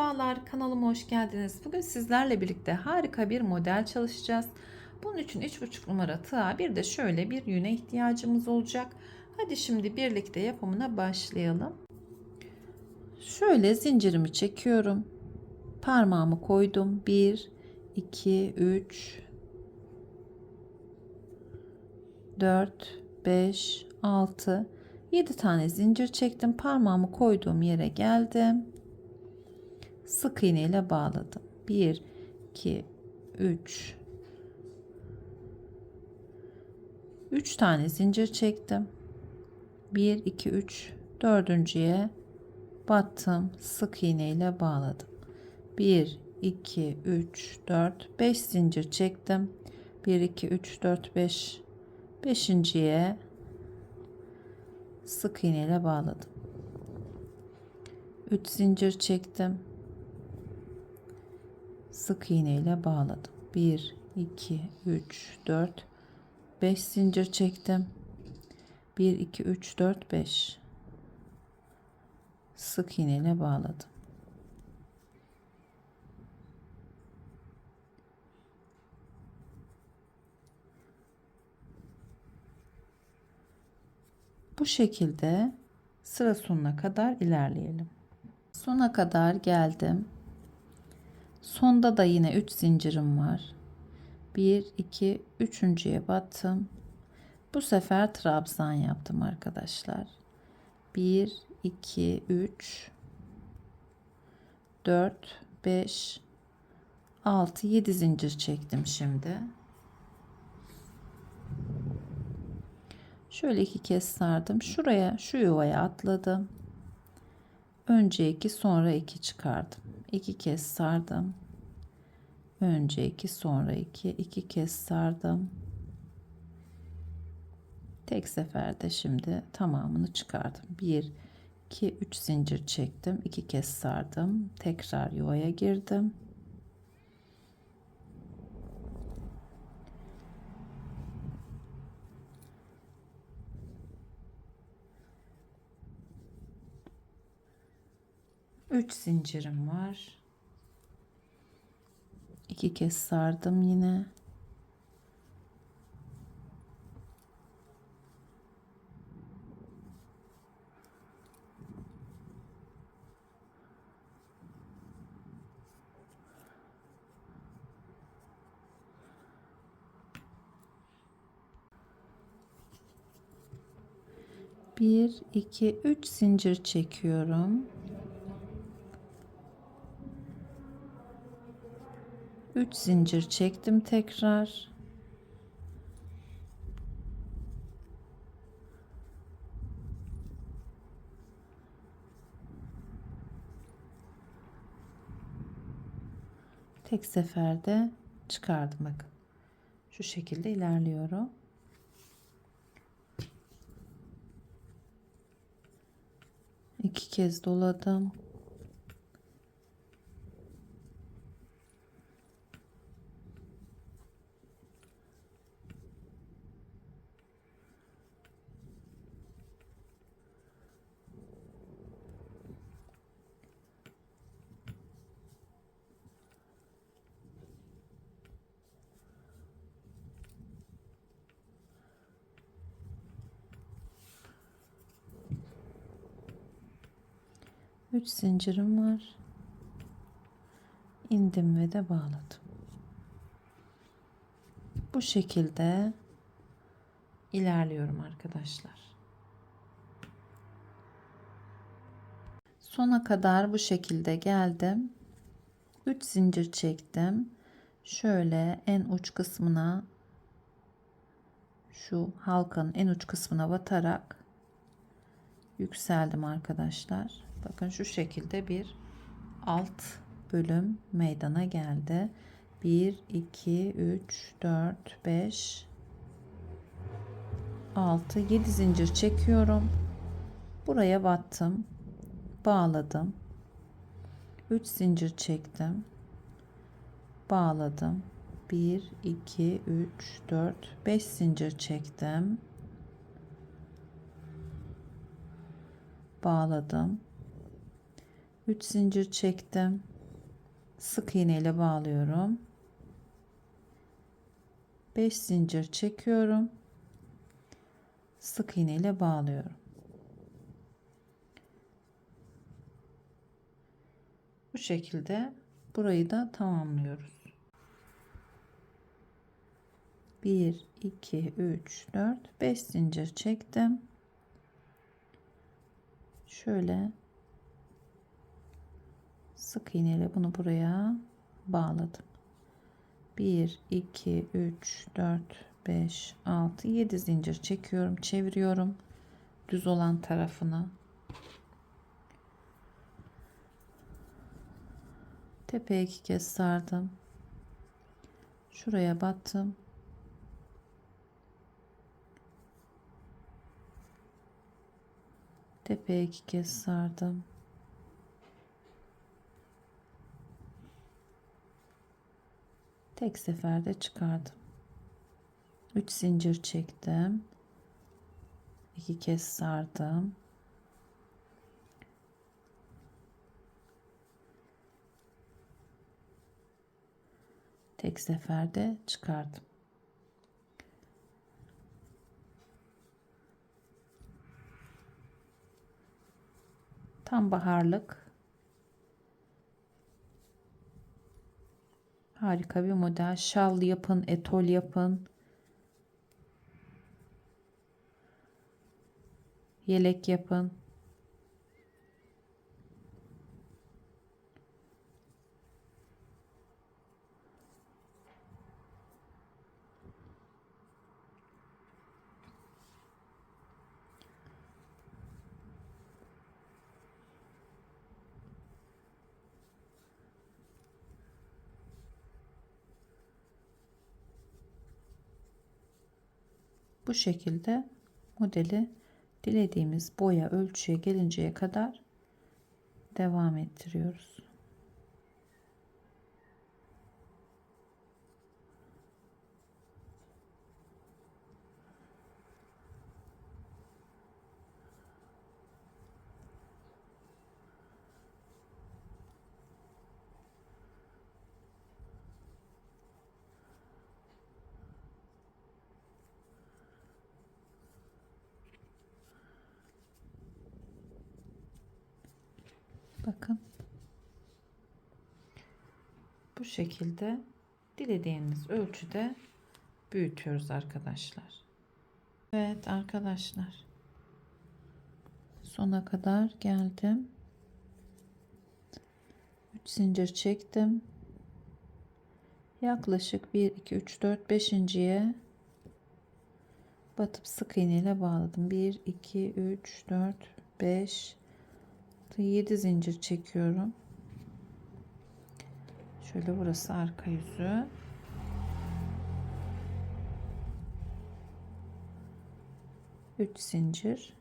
Merhabalar kanalıma hoş geldiniz. Bugün sizlerle birlikte harika bir model çalışacağız. Bunun için 3,5 numara tığa bir de şöyle bir yüne ihtiyacımız olacak. Hadi şimdi birlikte yapımına başlayalım. Şöyle zincirimi çekiyorum. Parmağımı koydum. 1 2 3 4 5 6 7 tane zincir çektim. Parmağımı koyduğum yere geldim sık iğne ile bağladım. 1 2 3 3 tane zincir çektim. 1 2 3 dördüncüye battım. Sık iğne ile bağladım. 1 2 3 4 5 zincir çektim. 1 2 3 4 5 beşinciye sık iğne ile bağladım. 3 zincir çektim sık iğne ile bağladım. 1 2 3 4 5 zincir çektim. 1 2 3 4 5 sık iğne ile bağladım. Bu şekilde sıra sonuna kadar ilerleyelim. Sona kadar geldim. Sonda da yine 3 zincirim var. 1 2 üçüncüye battım. Bu sefer trabzan yaptım arkadaşlar. 1 2 3 4 5 6 7 zincir çektim şimdi. Şöyle iki kez sardım. Şuraya şu yuvaya atladım. Önce iki sonra iki çıkardım. İki kez sardım. Önce iki sonra iki. iki kez sardım. Tek seferde şimdi tamamını çıkardım. Bir, iki, üç zincir çektim. iki kez sardım. Tekrar yuvaya girdim. Üç zincirim var. İki kez sardım yine. Bir, iki, üç zincir çekiyorum. 3 zincir çektim tekrar. Tek seferde çıkardım bakın. Şu şekilde ilerliyorum. İki kez doladım. Üç zincirim var. İndim ve de bağladım. Bu şekilde ilerliyorum arkadaşlar. Sona kadar bu şekilde geldim. 3 zincir çektim. Şöyle en uç kısmına şu halkanın en uç kısmına batarak yükseldim arkadaşlar. Bakın şu şekilde bir alt bölüm meydana geldi. 1 2 3 4 5 6 7 zincir çekiyorum. Buraya battım. Bağladım. 3 zincir çektim. Bağladım. 1 2 3 4 5 zincir çektim. Bağladım. 3 zincir çektim. Sık iğne ile bağlıyorum. 5 zincir çekiyorum. Sık iğne ile bağlıyorum. Bu şekilde burayı da tamamlıyoruz. 1 2 3 4 5 zincir çektim. Şöyle. Sık iğne ile bunu buraya bağladım. 1 2 3 4 5 6 7 zincir çekiyorum çeviriyorum düz olan tarafını tepeye iki kez sardım. Şuraya battım tepeye iki kez sardım. Tek seferde çıkardım. 3 zincir çektim. İki kez sardım. Tek seferde çıkardım tam baharlık. Harika bir model. Şal yapın etol yapın. Yelek yapın. Bu şekilde modeli dilediğimiz boya ölçüye gelinceye kadar devam ettiriyoruz. Bakın. Bu şekilde dilediğiniz ölçüde büyütüyoruz arkadaşlar. Evet arkadaşlar. Sona kadar geldim. 3 zincir çektim. Yaklaşık 1 2 3 4 5.'ye batıp sık iğne ile bağladım. 1 2 3 4 5 7 zincir çekiyorum. Şöyle burası arka yüzü. Üç zincir.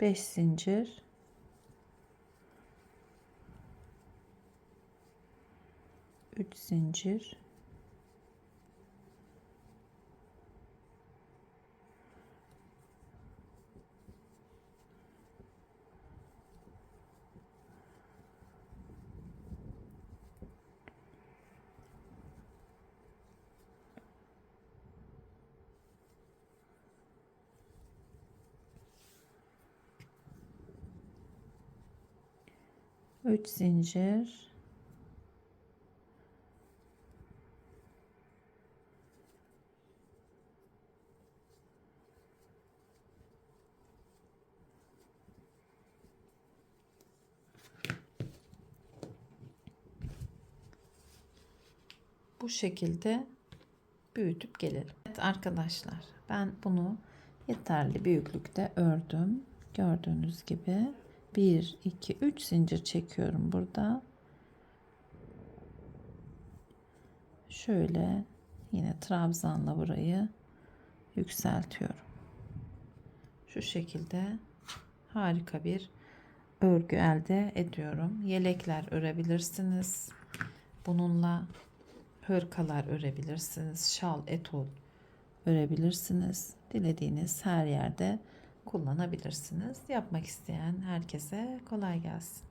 Beş zincir. Üç zincir. 3 zincir bu şekilde büyütüp gelelim. Evet arkadaşlar ben bunu yeterli büyüklükte ördüm. Gördüğünüz gibi 1 2 3 zincir çekiyorum burada. Şöyle yine trabzanla burayı yükseltiyorum. Şu şekilde harika bir örgü elde ediyorum. Yelekler örebilirsiniz. Bununla hırkalar örebilirsiniz. Şal etol örebilirsiniz. Dilediğiniz her yerde kullanabilirsiniz. Yapmak isteyen herkese kolay gelsin.